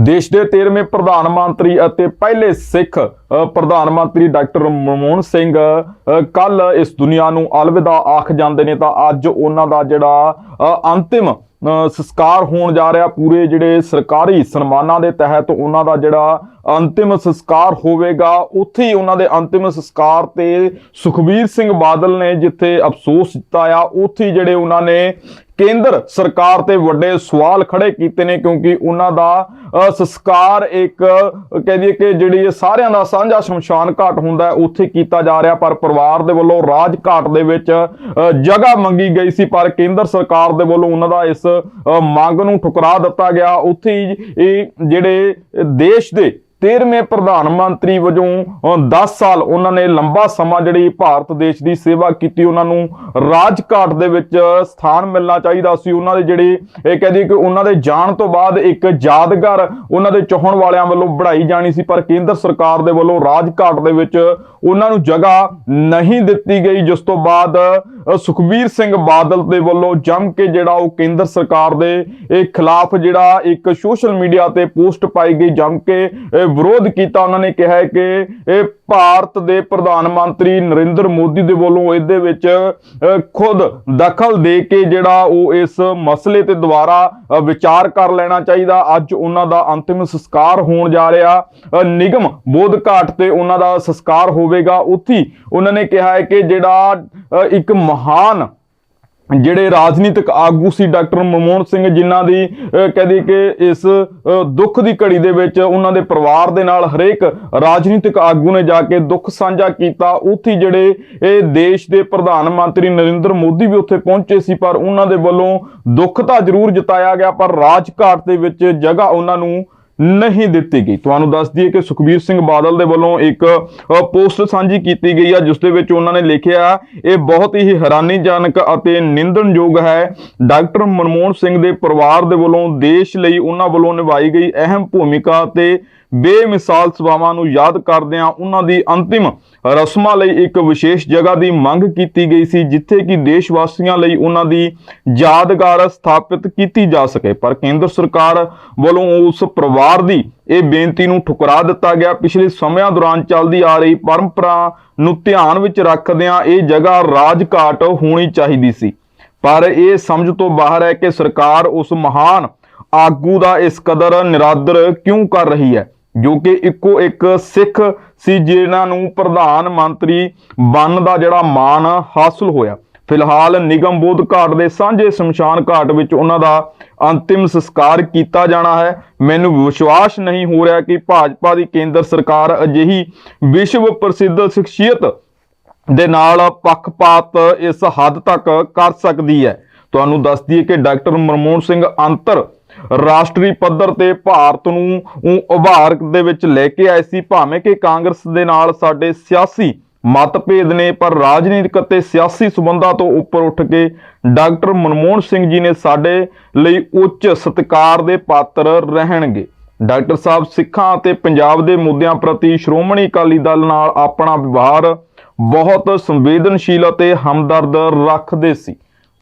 ਦੇਸ਼ ਦੇ 13ਵੇਂ ਪ੍ਰਧਾਨ ਮੰਤਰੀ ਅਤੇ ਪਹਿਲੇ ਸਿੱਖ ਪ੍ਰਧਾਨ ਮੰਤਰੀ ਡਾਕਟਰ ਮਨਮੋਹਨ ਸਿੰਘ ਕੱਲ ਇਸ ਦੁਨੀਆ ਨੂੰ ਅਲਵਿਦਾ ਆਖ ਜਾਂਦੇ ਨੇ ਤਾਂ ਅੱਜ ਉਹਨਾਂ ਦਾ ਜਿਹੜਾ ਅੰਤਿਮ ਸੰਸਕਾਰ ਹੋਣ ਜਾ ਰਿਹਾ ਪੂਰੇ ਜਿਹੜੇ ਸਰਕਾਰੀ ਸਨਮਾਨਾਂ ਦੇ ਤਹਿਤ ਉਹਨਾਂ ਦਾ ਜਿਹੜਾ ਅੰਤਿਮ ਸੰਸਕਾਰ ਹੋਵੇਗਾ, ਉੱਥੇ ਹੀ ਉਹਨਾਂ ਦੇ ਅੰਤਿਮ ਸੰਸਕਾਰ ਤੇ ਸੁਖਬੀਰ ਸਿੰਘ ਬਾਦਲ ਨੇ ਜਿੱਥੇ ਅਫਸੋਸ ਦਿੱਤਾ ਆ ਉੱਥੇ ਜਿਹੜੇ ਉਹਨਾਂ ਨੇ ਕੇਂਦਰ ਸਰਕਾਰ ਤੇ ਵੱਡੇ ਸਵਾਲ ਖੜੇ ਕੀਤੇ ਨੇ ਕਿਉਂਕਿ ਉਹਨਾਂ ਦਾ ਸੰਸਕਾਰ ਇੱਕ ਅ, ਕਹਿ ਦਈਏ ਕਿ ਜਿਹੜੀ ਇਹ ਸਾਰਿਆਂ ਦਾ ਸਾਂਝਾ ਸ਼ਮਸ਼ਾਨ ਘਾਟ ਹੁੰਦਾ ਉੱਥੇ ਕੀਤਾ ਜਾ ਰਿਹਾ ਪਰ ਪਰਿਵਾਰ ਦੇ ਵੱਲੋਂ ਰਾਜ ਘਾਟ ਦੇ ਵਿੱਚ ਜਗ੍ਹਾ ਮੰਗੀ ਗਈ ਸੀ ਪਰ ਕੇਂਦਰ ਸਰਕਾਰ ਦੇ ਵੱਲੋਂ ਉਹਨਾਂ ਦਾ ਇਸ ਮੰਗ ਨੂੰ ਠੁਕਰਾ ਦਿੱਤਾ ਗਿਆ। ਉੱਥੇ ਹੀ ਇਹ ਜਿਹੜੇ ਦੇਸ਼ ਦੇ 13ਵੇਂ ਪ੍ਰਧਾਨ ਮੰਤਰੀ ਵਜੋਂ ਅ, 10 ਸਾਲ ਉਹਨਾਂ ਨੇ ਲੰਬਾ ਸਮਾਂ ਜਿਹੜੀ ਭਾਰਤ ਦੇਸ਼ ਦੀ ਸੇਵਾ ਕੀਤੀ ਉਹਨਾਂ ਨੂੰ ਰਾਜਘਾਟ ਦੇ ਵਿੱਚ ਸਥਾਨ ਮਿਲਣਾ ਚਾਹੀਦਾ ਸੀ। ਉਹਨਾਂ ਦੇ ਜਿਹੜੇ ਇਹ ਕਹਦੇ ਕਿ ਉਹਨਾਂ ਦੇ ਜਾਣ ਤੋਂ ਬਾਅਦ ਇੱਕ ਯਾਦਗਾਰ ਉਹਨਾਂ ਦੇ ਚਾਹਣ ਵਾਲਿਆਂ ਵੱਲੋਂ ਬਣਾਈ ਜਾਣੀ ਸੀ ਪਰ ਕੇਂਦਰ ਸਰਕਾਰ ਦੇ ਵੱਲੋਂ ਰਾਜਘਾਟ ਦੇ ਵਿੱਚ ਉਹਨਾਂ ਨੂੰ ਜਗ੍ਹਾ ਨਹੀਂ ਦਿੱਤੀ ਗਈ ਜਿਸ ਤੋਂ ਬਾਅਦ ਸੁਖਬੀਰ ਸਿੰਘ ਬਾਦਲ ਦੇ ਵੱਲੋਂ ਜੰਮ ਕੇ ਜਿਹੜਾ ਉਹ ਕੇਂਦਰ ਸਰਕਾਰ ਦੇ ਇਹ ਖਿਲਾਫ ਜਿਹੜਾ ਇੱਕ ਸੋਸ਼ਲ ਮੀਡੀਆ ਤੇ ਪੋਸਟ ਪਾਈ ਗਈ ਜੰਮ ਕੇ ਵਿਰੋਧ ਕੀਤਾ, ਉਹਨਾਂ ਨੇ ਕਿਹਾ ਹੈ ਕਿ ਇਹ ਭਾਰਤ ਦੇ ਪ੍ਰਧਾਨ ਮੰਤਰੀ ਨਰਿੰਦਰ ਮੋਦੀ ਦੇ ਵੱਲੋਂ ਇਹਦੇ ਵਿੱਚ ਖੁਦ ਦਖਲ ਦੇ ਕੇ ਜਿਹੜਾ ਉਹ ਇਸ ਮਸਲੇ ਤੇ ਦੁਬਾਰਾ ਵਿਚਾਰ ਕਰ ਲੈਣਾ ਚਾਹੀਦਾ। ਅੱਜ ਉਹਨਾਂ ਦਾ ਅੰਤਿਮ ਸੰਸਕਾਰ ਹੋਣ ਜਾ ਰਿਹਾ। ਨਿਗਮ ਬੋਧ ਘਾਟ ਤੇ ਉਹਨਾਂ ਦਾ ਸੰਸਕਾਰ ਹੋਵੇਗਾ। ਉੱਥੇ ਉਹਨਾਂ ਨੇ ਕਿਹਾ ਹੈ ਕਿ ਜਿਹੜਾ ਇੱਕ ਮਹਾਨ ਜਿਹੜੇ ਰਾਜਨੀਤਿਕ ਆਗੂ ਸੀ ਡਾਕਟਰ ਮਨਮੋਹਨ ਸਿੰਘ ਜਿਨ੍ਹਾਂ ਦੀ ਅਹ, ਕਹਦੇ ਕਿ ਇਸ ਦੁੱਖ ਦੀ ਘੜੀ ਦੇ ਵਿੱਚ ਉਹਨਾਂ ਦੇ ਪਰਿਵਾਰ ਦੇ ਨਾਲ ਹਰੇਕ ਰਾਜਨੀਤਿਕ ਆਗੂ ਨੇ ਜਾ ਕੇ ਦੁੱਖ ਸਾਂਝਾ ਕੀਤਾ। ਉੱਥੇ ਜਿਹੜੇ ਇਹ ਦੇਸ਼ ਦੇ ਪ੍ਰਧਾਨ ਮੰਤਰੀ ਨਰਿੰਦਰ ਮੋਦੀ ਵੀ ਉੱਥੇ ਪਹੁੰਚੇ ਸੀ ਪਰ ਉਹਨਾਂ ਦੇ ਵੱਲੋਂ ਦੁੱਖ ਤਾਂ ਜ਼ਰੂਰ ਜਤਾਇਆ ਗਿਆ ਪਰ ਰਾਜਘਾਟ ਦੇ ਵਿੱਚ ਜਗ੍ਹਾ ਉਹਨਾਂ ਨੂੰ ਨਹੀਂ ਦਿੱਤੀ ਗਈ। ਤੁਹਾਨੂੰ ਦੱਸ ਦਈਏ ਕਿ ਸੁਖਬੀਰ ਸਿੰਘ ਬਾਦਲ ਦੇ ਵੱਲੋਂ ਇੱਕ ਪੋਸਟ ਸਾਂਝੀ ਕੀਤੀ ਗਈ ਆ, ਜਿਸ ਦੇ ਵਿੱਚ ਉਹਨਾਂ ਨੇ ਲਿਖਿਆ, ਇਹ ਬਹੁਤ ਹੀ ਹੈਰਾਨੀਜਨਕ ਅਤੇ ਨਿੰਦਣਯੋਗ ਹੈ। ਡਾਕਟਰ ਮਨਮੋਹਨ ਸਿੰਘ ਦੇ ਪਰਿਵਾਰ ਦੇ ਵੱਲੋਂ ਦੇਸ਼ ਲਈ ਉਹਨਾਂ ਵੱਲੋਂ ਨਿਭਾਈ ਗਈ ਅਹਿਮ ਭੂਮਿਕਾ ਤੇ ਬੇਮਿਸਾਲ ਸੇਵਾਵਾਂ ਨੂੰ ਯਾਦ ਕਰਦਿਆਂ ਉਹਨਾਂ ਦੀ ਅੰਤਿਮ ਰਸਮਾਂ ਲਈ ਇੱਕ ਵਿਸ਼ੇਸ਼ ਜਗ੍ਹਾ ਦੀ ਮੰਗ ਕੀਤੀ ਗਈ ਸੀ, ਜਿੱਥੇ ਕਿ ਦੇਸ਼ ਵਾਸੀਆਂ ਲਈ ਉਹਨਾਂ ਦੀ ਯਾਦਗਾਰ ਸਥਾਪਿਤ ਕੀਤੀ ਜਾ ਸਕੇ। ਪਰ ਕੇਂਦਰ ਸਰਕਾਰ ਵੱਲੋਂ ਉਸ ਪਰਿਵਾਰ ਦੀ ਇਹ ਬੇਨਤੀ ਨੂੰ ਠੁਕਰਾ ਦਿੱਤਾ ਗਿਆ। ਪਿਛਲੇ ਸਮਿਆਂ ਦੌਰਾਨ ਚੱਲਦੀ ਆ ਰਹੀ ਪਰੰਪਰਾ ਨੂੰ ਧਿਆਨ ਵਿੱਚ ਰੱਖਦਿਆਂ ਇਹ ਜਗ੍ਹਾ ਰਾਜਘਾਟ ਹੋਣੀ ਚਾਹੀਦੀ ਸੀ। ਪਰ ਇਹ ਸਮਝ ਤੋਂ ਬਾਹਰ ਹੈ ਕਿ ਸਰਕਾਰ ਉਸ ਮਹਾਨ ਆਗੂ ਦਾ ਇਸ ਕਦਰ ਨਿਰਾਦਰ ਕਿਉਂ ਕਰ ਰਹੀ ਹੈ? ਜੋ ਕਿ ਇੱਕੋ ਇੱਕ ਸਿੱਖ ਸੀ ਜਿਨ੍ਹਾਂ ਨੂੰ ਪ੍ਰਧਾਨ ਮੰਤਰੀ ਬਣਨ ਦਾ ਜਿਹੜਾ ਮਾਣ ਹਾਸਲ ਹੋਇਆ। ਫਿਲਹਾਲ ਨਿਗਮ ਬੋਧ ਘਾਟ ਦੇ ਸਾਂਝੇ ਸ਼ਮਸ਼ਾਨ ਘਾਟ ਵਿੱਚ ਉਹਨਾਂ ਦਾ ਅੰਤਿਮ ਸੰਸਕਾਰ ਕੀਤਾ ਜਾਣਾ ਹੈ। ਮੈਨੂੰ ਵਿਸ਼ਵਾਸ ਨਹੀਂ ਹੋ ਰਿਹਾ ਕਿ ਭਾਜਪਾ ਦੀ ਕੇਂਦਰ ਸਰਕਾਰ ਅਜਿਹੀ ਵਿਸ਼ਵ ਪ੍ਰਸਿੱਧ ਸ਼ਖਸੀਅਤ ਦੇ ਨਾਲ ਪੱਖਪਾਤ ਇਸ ਹੱਦ ਤੱਕ ਕਰ ਸਕਦੀ ਹੈ। ਤੁਹਾਨੂੰ ਦੱਸ ਦਈਏ ਕਿ ਡਾਕਟਰ ਮਨਮੋਹਨ ਸਿੰਘ ਅੰਤਰ ਰਾਸ਼ਟਰੀ ਪੱਧਰ ਤੇ ਭਾਰਤ ਨੂੰ ਉਹ ਉਭਾਰ ਦੇ ਵਿੱਚ ਲੈ ਕੇ ਆਏ ਸੀ, ਭਾਵੇਂ ਕਿ ਕਾਂਗਰਸ ਦੇ ਨਾਲ ਸਾਡੇ ਸਿਆਸੀ ਮਤਭੇਦ ਨੇ, ਪਰ ਰਾਜਨੀਤਿਕ ਅਤੇ ਸਿਆਸੀ ਸਬੰਧਾਂ ਤੋਂ ਉੱਪਰ ਉੱਠ ਕੇ ਡਾਕਟਰ ਮਨਮੋਹਨ ਸਿੰਘ ਜੀ ਨੇ ਸਾਡੇ ਲਈ ਉੱਚ ਸਤਿਕਾਰ ਦੇ ਪਾਤਰ ਰਹਿਣਗੇ। ਡਾਕਟਰ ਸਾਹਿਬ, ਸਿੱਖਾਂ ਅਤੇ ਪੰਜਾਬ ਦੇ ਮੁੱਦਿਆਂ ਪ੍ਰਤੀ ਸ਼੍ਰੋਮਣੀ ਅਕਾਲੀ ਦਲ ਨਾਲ ਆਪਣਾ ਵਿਵਹਾਰ ਬਹੁਤ ਸੰਵੇਦਨਸ਼ੀਲ ਅਤੇ ਹਮਦਰਦ ਰੱਖਦੇ ਸੀ।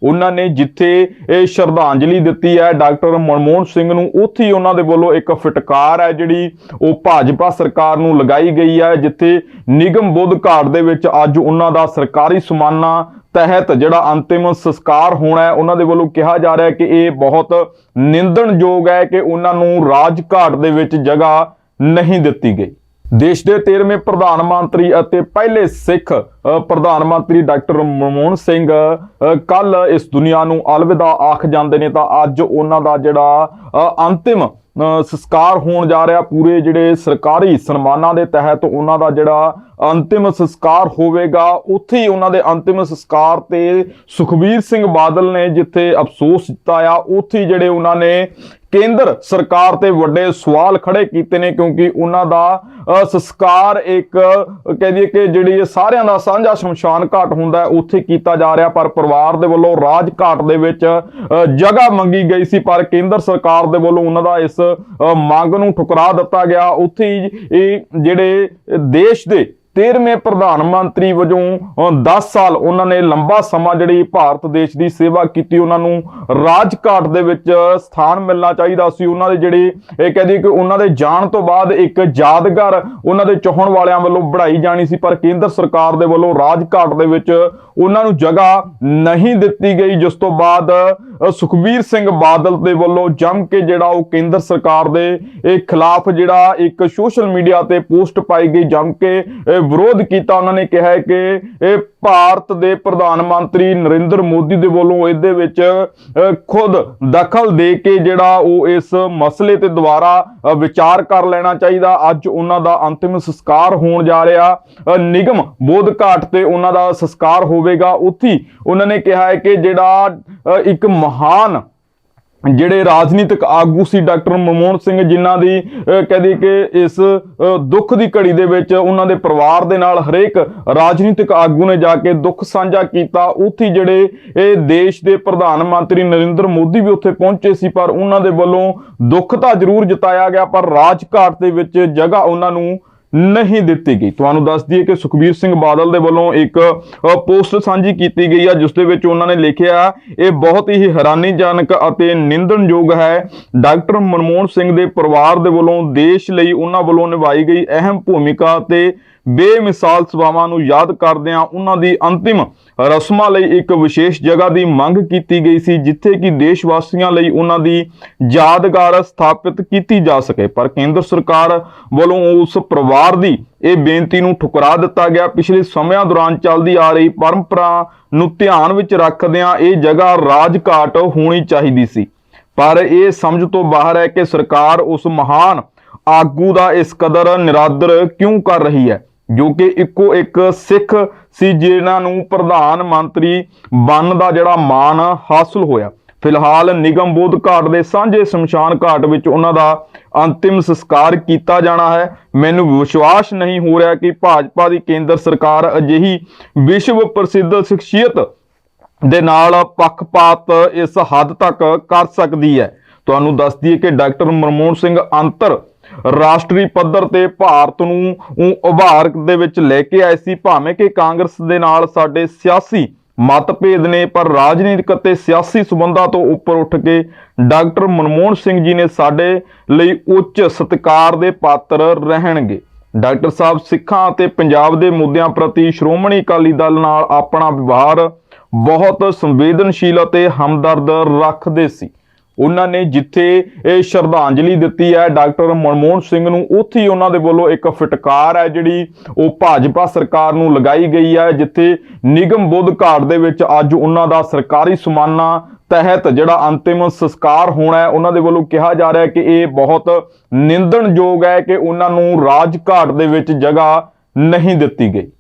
ਉਹਨਾਂ ਨੇ ਜਿੱਥੇ ਇਹ ਸ਼ਰਧਾਂਜਲੀ ਦਿੱਤੀ ਹੈ, ਡਾਕਟਰ ਮਨਮੋਹਨ ਸਿੰਘ ਨੂੰ, ਉੱਥੇ ਹੀ ਉਹਨਾਂ ਦੇ ਵੱਲੋਂ ਇੱਕ ਫਟਕਾਰ ਹੈ ਜਿਹੜੀ ਉਹ ਭਾਜਪਾ ਸਰਕਾਰ ਨੂੰ ਲਗਾਈ ਗਈ ਹੈ, ਜਿੱਥੇ ਨਿਗਮ ਬੁੱਧ ਘਾਟ ਦੇ ਵਿੱਚ ਅੱਜ ਉਹਨਾਂ ਦਾ ਸਰਕਾਰੀ ਸਮਾਨਾ ਤਹਿਤ ਜਿਹੜਾ ਅੰਤਿਮ ਸੰਸਕਾਰ ਹੋਣਾ ਹੈ, ਉਹਨਾਂ ਦੇ ਵੱਲੋਂ ਕਿਹਾ ਜਾ ਰਿਹਾ ਕਿ ਇਹ ਬਹੁਤ ਨਿੰਦਣਯੋਗ ਹੈ ਕਿ ਉਹਨਾਂ ਨੂੰ ਰਾਜ ਘਾਟ ਦੇ ਵਿੱਚ ਜਗ੍ਹਾ ਨਹੀਂ ਦਿੱਤੀ ਗਈ। ਦੇਸ਼ ਦੇ 13ਵੇਂ ਪ੍ਰਧਾਨ ਮੰਤਰੀ ਅਤੇ ਪਹਿਲੇ ਸਿੱਖ ਪ੍ਰਧਾਨ ਮੰਤਰੀ ਡਾਕਟਰ ਮਨਮੋਹਨ ਸਿੰਘ ਕੱਲ ਇਸ ਦੁਨੀਆ ਨੂੰ ਅਲਵਿਦਾ ਆਖ ਜਾਂਦੇ ਨੇ ਤਾਂ ਅੱਜ ਉਹਨਾਂ ਦਾ ਜਿਹੜਾ ਅੰਤਿਮ ਸੰਸਕਾਰ ਹੋਣ ਜਾ ਰਿਹਾ, ਪੂਰੇ ਜਿਹੜੇ ਸਰਕਾਰੀ ਸਨਮਾਨਾਂ ਦੇ ਤਹਿਤ ਉਹਨਾਂ ਦਾ ਜਿਹੜਾ ਅੰਤਿਮ ਸੰਸਕਾਰ ਹੋਵੇਗਾ, ਉੱਥੇ ਹੀ ਉਹਨਾਂ ਦੇ ਅੰਤਿਮ ਸੰਸਕਾਰ ਤੇ ਸੁਖਬੀਰ ਸਿੰਘ ਬਾਦਲ ਨੇ ਜਿੱਥੇ ਅਫਸੋਸ ਦਿੱਤਾ ਆ, ਉੱਥੇ ਜਿਹੜੇ ਉਹਨਾਂ ਨੇ ਕੇਂਦਰ ਸਰਕਾਰ ਤੇ ਵੱਡੇ ਸਵਾਲ ਖੜੇ ਕੀਤੇ ਨੇ ਕਿਉਂਕਿ ਉਹਨਾਂ ਦਾ ਸੰਸਕਾਰ ਇੱਕ ਕਹਿ ਦਈਏ ਕਿ ਜਿਹੜੀ ਇਹ ਸਾਰਿਆਂ ਦਾ ਸਾਂਝਾ ਸ਼ਮਸ਼ਾਨ ਘਾਟ ਹੁੰਦਾ ਹੈ, ਉੱਥੇ ਕੀਤਾ ਜਾ ਰਿਹਾ ਪਰ ਪਰਿਵਾਰ ਦੇ ਵੱਲੋਂ ਰਾਜ ਘਾਟ ਦੇ ਵਿੱਚ ਜਗ੍ਹਾ ਮੰਗੀ ਗਈ ਸੀ ਪਰ ਕੇਂਦਰ ਸਰਕਾਰ ਦੇ ਵੱਲੋਂ ਉਹਨਾਂ ਦਾ ਇਸ ਮੰਗ ਨੂੰ ਠੁਕਰਾ ਦਿੱਤਾ ਗਿਆ। ਉੱਥੇ ਹੀ ਇਹ ਜਿਹੜੇ ਦੇਸ਼ ਦੇ 13ਵੇਂ ਪ੍ਰਧਾਨ ਮੰਤਰੀ ਵਜੋਂ ਅ, 10 ਸਾਲ ਉਹਨਾਂ ਨੇ ਲੰਬਾ ਸਮਾਂ ਜਿਹੜੀ ਭਾਰਤ ਦੇਸ਼ ਦੀ ਸੇਵਾ ਕੀਤੀ ਉਹਨਾਂ ਨੂੰ ਰਾਜਘਾਟ ਦੇ ਵਿੱਚ ਸਥਾਨ ਮਿਲਣਾ ਚਾਹੀਦਾ ਸੀ। ਉਹਨਾਂ ਦੇ ਜਿਹੜੇ ਇਹ ਕਹਦੇ ਕਿ ਉਹਨਾਂ ਦੇ ਜਾਣ ਤੋਂ ਬਾਅਦ ਇੱਕ ਯਾਦਗਾਰ ਉਹਨਾਂ ਦੇ ਚਾਹਣ ਵਾਲਿਆਂ ਵੱਲੋਂ ਬਣਾਈ ਜਾਣੀ ਸੀ ਪਰ ਕੇਂਦਰ ਸਰਕਾਰ ਦੇ ਵੱਲੋਂ ਰਾਜਘਾਟ ਦੇ ਵਿੱਚ ਉਹਨਾਂ ਨੂੰ ਜਗ੍ਹਾ ਨਹੀਂ ਦਿੱਤੀ ਗਈ ਜਿਸ ਤੋਂ ਬਾਅਦ ਸੁਖਬੀਰ ਸਿੰਘ ਬਾਦਲ ਦੇ ਵੱਲੋਂ ਜੰਮ ਕੇ ਜਿਹੜਾ ਉਹ ਕੇਂਦਰ ਸਰਕਾਰ ਦੇ ਇਹ ਖਿਲਾਫ ਜਿਹੜਾ ਇੱਕ ਸੋਸ਼ਲ ਮੀਡੀਆ ਤੇ ਪੋਸਟ ਪਾਈ ਗਈ ਜੰਮ ਕੇ ਵਿਰੋਧ ਕੀਤਾ, ਉਹਨਾਂ ਨੇ ਕਿਹਾ ਹੈ ਕਿ ਇਹ ਭਾਰਤ ਦੇ ਪ੍ਰਧਾਨ ਮੰਤਰੀ ਨਰਿੰਦਰ ਮੋਦੀ ਦੇ ਵੱਲੋਂ ਇਹਦੇ ਵਿੱਚ ਖੁਦ ਦਖਲ ਦੇ ਕੇ ਜਿਹੜਾ ਉਹ ਇਸ ਮਸਲੇ ਤੇ ਦੁਬਾਰਾ ਵਿਚਾਰ ਕਰ ਲੈਣਾ ਚਾਹੀਦਾ। ਅੱਜ ਉਹਨਾਂ ਦਾ ਅੰਤਿਮ ਸੰਸਕਾਰ ਹੋਣ ਜਾ ਰਿਹਾ। ਨਿਗਮ ਬੋਧ ਘਾਟ ਤੇ ਉਹਨਾਂ ਦਾ ਸੰਸਕਾਰ ਹੋਵੇਗਾ। ਉੱਥੇ ਉਹਨਾਂ ਨੇ ਕਿਹਾ ਹੈ ਕਿ ਜਿਹੜਾ ਇੱਕ ਮਹਾਨ ਜਿਹੜੇ ਰਾਜਨੀਤਿਕ ਆਗੂ ਸੀ ਡਾਕਟਰ ਮਨਮੋਹਨ ਸਿੰਘ ਜਿਨ੍ਹਾਂ ਦੀ ਅਹ, ਕਹਦੇ ਕਿ ਇਸ ਦੁੱਖ ਦੀ ਘੜੀ ਦੇ ਵਿੱਚ ਉਹਨਾਂ ਦੇ ਪਰਿਵਾਰ ਦੇ ਨਾਲ ਹਰੇਕ ਰਾਜਨੀਤਿਕ ਆਗੂ ਨੇ ਜਾ ਕੇ ਦੁੱਖ ਸਾਂਝਾ ਕੀਤਾ। ਉੱਥੇ ਜਿਹੜੇ ਇਹ ਦੇਸ਼ ਦੇ ਪ੍ਰਧਾਨ ਮੰਤਰੀ ਨਰਿੰਦਰ ਮੋਦੀ ਵੀ ਉੱਥੇ ਪਹੁੰਚੇ ਸੀ ਪਰ ਉਹਨਾਂ ਦੇ ਵੱਲੋਂ ਦੁੱਖ ਤਾਂ ਜ਼ਰੂਰ ਜਤਾਇਆ ਗਿਆ ਪਰ ਰਾਜਘਾਟ ਦੇ ਵਿੱਚ ਜਗ੍ਹਾ ਉਹਨਾਂ ਨੂੰ ਨਹੀਂ ਦਿੱਤੀ ਗਈ। ਤੁਹਾਨੂੰ ਦੱਸ ਦਈਏ ਕਿ ਸੁਖਬੀਰ ਸਿੰਘ ਬਾਦਲ ਦੇ ਵੱਲੋਂ ਇੱਕ ਪੋਸਟ ਸਾਂਝੀ ਕੀਤੀ ਗਈ ਆ, ਜਿਸ ਦੇ ਵਿੱਚ ਉਹਨਾਂ ਨੇ ਲਿਖਿਆ, ਇਹ ਬਹੁਤ ਹੀ ਹੈਰਾਨੀਜਨਕ ਅਤੇ ਨਿੰਦਣਯੋਗ ਹੈ। ਡਾਕਟਰ ਮਨਮੋਹਨ ਸਿੰਘ ਦੇ ਪਰਿਵਾਰ ਦੇ ਵੱਲੋਂ ਦੇਸ਼ ਲਈ ਉਹਨਾਂ ਵੱਲੋਂ ਨਿਭਾਈ ਗਈ ਅਹਿਮ ਭੂਮਿਕਾ ਤੇ ਬੇਮਿਸਾਲ ਸੇਵਾਵਾਂ ਨੂੰ ਯਾਦ ਕਰਦਿਆਂ ਉਹਨਾਂ ਦੀ ਅੰਤਿਮ ਰਸਮਾਂ ਲਈ ਇੱਕ ਵਿਸ਼ੇਸ਼ ਜਗ੍ਹਾ ਦੀ ਮੰਗ ਕੀਤੀ ਗਈ ਸੀ, ਜਿੱਥੇ ਕਿ ਦੇਸ਼ ਵਾਸੀਆਂ ਲਈ ਉਹਨਾਂ ਦੀ ਯਾਦਗਾਰ ਸਥਾਪਿਤ ਕੀਤੀ ਜਾ ਸਕੇ। ਪਰ ਕੇਂਦਰ ਸਰਕਾਰ ਵੱਲੋਂ ਉਸ ਪਰਿਵਾਰ ਦੀ ਇਹ ਬੇਨਤੀ ਨੂੰ ਠੁਕਰਾ ਦਿੱਤਾ ਗਿਆ। ਪਿਛਲੇ ਸਮਿਆਂ ਦੌਰਾਨ ਚੱਲਦੀ ਆ ਰਹੀ ਪਰੰਪਰਾ ਨੂੰ ਧਿਆਨ ਵਿੱਚ ਰੱਖਦਿਆਂ ਇਹ ਜਗ੍ਹਾ ਰਾਜਘਾਟ ਹੋਣੀ ਚਾਹੀਦੀ ਸੀ। ਪਰ ਇਹ ਸਮਝ ਤੋਂ ਬਾਹਰ ਹੈ ਕਿ ਸਰਕਾਰ ਉਸ ਮਹਾਨ ਆਗੂ ਦਾ ਇਸ ਕਦਰ ਨਿਰਾਦਰ ਕਿਉਂ ਕਰ ਰਹੀ ਹੈ? ਜੋ ਕਿ ਇੱਕੋ ਇੱਕ ਸਿੱਖ ਸੀ ਜਿਨ੍ਹਾਂ ਨੂੰ ਪ੍ਰਧਾਨ ਮੰਤਰੀ ਬਣਨ ਦਾ ਜਿਹੜਾ ਮਾਣ ਹਾਸਲ ਹੋਇਆ। ਫਿਲਹਾਲ ਨਿਗਮ ਬੋਧ ਘਾਟ ਦੇ ਸਾਂਝੇ ਸ਼ਮਸ਼ਾਨ ਘਾਟ ਵਿੱਚ ਉਹਨਾਂ ਦਾ ਅੰਤਿਮ ਸੰਸਕਾਰ ਕੀਤਾ ਜਾਣਾ ਹੈ। ਮੈਨੂੰ ਵਿਸ਼ਵਾਸ ਨਹੀਂ ਹੋ ਰਿਹਾ ਕਿ ਭਾਜਪਾ ਦੀ ਕੇਂਦਰ ਸਰਕਾਰ ਅਜਿਹੀ ਵਿਸ਼ਵ ਪ੍ਰਸਿੱਧ ਸ਼ਖਸੀਅਤ ਦੇ ਨਾਲ ਪੱਖਪਾਤ ਇਸ ਹੱਦ ਤੱਕ ਕਰ ਸਕਦੀ ਹੈ। ਤੁਹਾਨੂੰ ਦੱਸ ਦਈਏ ਕਿ ਡਾਕਟਰ ਮਨਮੋਹਨ ਸਿੰਘ ਅੰਤਰ ਰਾਸ਼ਟਰੀ ਪੱਧਰ ਤੇ ਭਾਰਤ ਨੂੰ ਉਭਾਰ ਦੇ ਵਿੱਚ ਲੈ ਕੇ ਆਏ ਸੀ, ਭਾਵੇਂ ਕਿ ਕਾਂਗਰਸ ਦੇ ਨਾਲ ਸਾਡੇ ਸਿਆਸੀ ਮਤਭੇਦ ਨੇ, ਪਰ ਰਾਜਨੀਤਿਕ ਅਤੇ ਸਿਆਸੀ ਸਬੰਧਾਂ ਤੋਂ ਉੱਪਰ ਉੱਠ ਕੇ ਡਾਕਟਰ ਮਨਮੋਹਨ ਸਿੰਘ ਜੀ ਨੇ ਸਾਡੇ ਲਈ ਉੱਚ ਸਤਿਕਾਰ ਦੇ ਪਾਤਰ ਰਹਿਣਗੇ। ਡਾਕਟਰ ਸਾਹਿਬ, ਸਿੱਖਾਂ ਅਤੇ ਪੰਜਾਬ ਦੇ ਮੁੱਦਿਆਂ ਪ੍ਰਤੀ ਸ਼੍ਰੋਮਣੀ ਅਕਾਲੀ ਦਲ ਨਾਲ ਆਪਣਾ ਵਿਵਹਾਰ ਬਹੁਤ ਸੰਵੇਦਨਸ਼ੀਲ ਅਤੇ ਹਮਦਰਦ ਰੱਖਦੇ ਸੀ। ਉਹਨਾਂ ਨੇ ਜਿੱਥੇ ਇਹ ਸ਼ਰਧਾਂਜਲੀ ਦਿੱਤੀ ਹੈ, ਡਾਕਟਰ ਮਨਮੋਹਨ ਸਿੰਘ ਨੂੰ, ਉੱਥੇ ਹੀ ਉਹਨਾਂ ਦੇ ਵੱਲੋਂ ਇੱਕ ਫਟਕਾਰ ਹੈ ਜਿਹੜੀ ਉਹ ਭਾਜਪਾ ਸਰਕਾਰ ਨੂੰ ਲਗਾਈ ਗਈ ਹੈ, ਜਿੱਥੇ ਨਿਗਮ ਬੁੱਧ ਘਾਟ ਦੇ ਵਿੱਚ ਅੱਜ ਉਹਨਾਂ ਦਾ ਸਰਕਾਰੀ ਸਮਾਨਾ ਤਹਿਤ ਜਿਹੜਾ ਅੰਤਿਮ ਸੰਸਕਾਰ ਹੋਣਾ ਹੈ, ਉਹਨਾਂ ਦੇ ਵੱਲੋਂ ਕਿਹਾ ਜਾ ਰਿਹਾ ਹੈ ਕਿ ਇਹ ਬਹੁਤ ਨਿੰਦਣਯੋਗ ਹੈ ਕਿ ਉਹਨਾਂ ਨੂੰ ਰਾਜ ਘਾਟ ਦੇ ਵਿੱਚ ਜਗ੍ਹਾ ਨਹੀਂ ਦਿੱਤੀ ਗਈ।